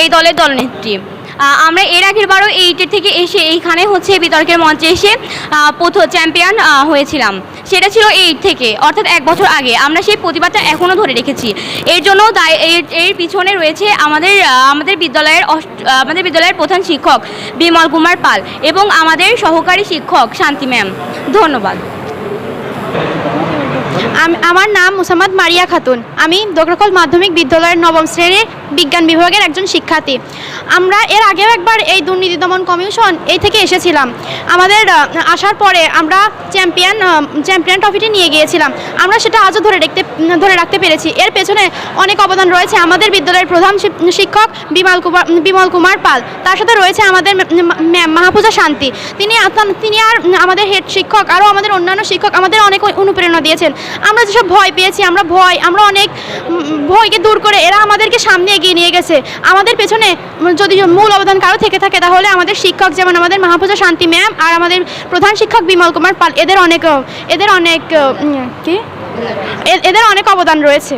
এই দলের দলনেত্রী। আমরা এর আগের বারও এইটের থেকে এসে এইখানে হচ্ছে বিতর্কের মঞ্চে এসে প্রথম চ্যাম্পিয়ন হয়েছিলাম। সেটা ছিল এইট থেকে, অর্থাৎ এক বছর আগে। আমরা সেই প্রতিবাদটা এখনও ধরে রেখেছি। এর জন্য এর পিছনে রয়েছে আমাদের আমাদের বিদ্যালয়ের আমাদের বিদ্যালয়ের প্রধান শিক্ষক বিমল কুমার পাল এবং আমাদের সহকারী শিক্ষক শান্তি ম্যাম। ধন্যবাদ। আমার নাম মুসাম্মদ মারিয়া খাতুন। আমি দোগরাকল মাধ্যমিক বিদ্যালয়ের নবম শ্রেণির বিজ্ঞান বিভাগের একজন শিক্ষার্থী। আমরা এর আগেও একবার এই দুর্নীতি দমন কমিশন এই থেকে এসেছিলাম। আমাদের আসার পরে আমরা চ্যাম্পিয়ন চ্যাম্পিয়ন ট্রফিটি নিয়ে গিয়েছিলাম। আমরা সেটা আজও ধরে রাখতে ধরে রাখতে পেরেছি। এর পেছনে অনেক অবদান রয়েছে আমাদের বিদ্যালয়ের প্রধান শিক্ষক বিমল কুমার বিমল কুমার পাল। তার সাথে রয়েছে আমাদের ম্যাম মাহফুজা শান্তি। তিনি তিনি আর আমাদের হেড শিক্ষক, আরও আমাদের অন্যান্য শিক্ষক আমাদের অনেক অনুপ্রেরণা দিয়েছেন। আমরা যেসব ভয় পেয়েছি, আমরা ভয়, আমরা অনেক ভয়কে দূর করে এরা আমাদেরকে সামনে এগিয়ে নিয়ে গেছে। আমাদের পেছনে যদি মূল অবদান কারও থেকে থাকে, তাহলে আমাদের শিক্ষক যেমন আমাদের মাহফুজা শান্তি ম্যাম আর আমাদের প্রধান শিক্ষক বিমল কুমার পাল, এদের অনেক এদের অনেক কি? এদের অনেক অবদান রয়েছে।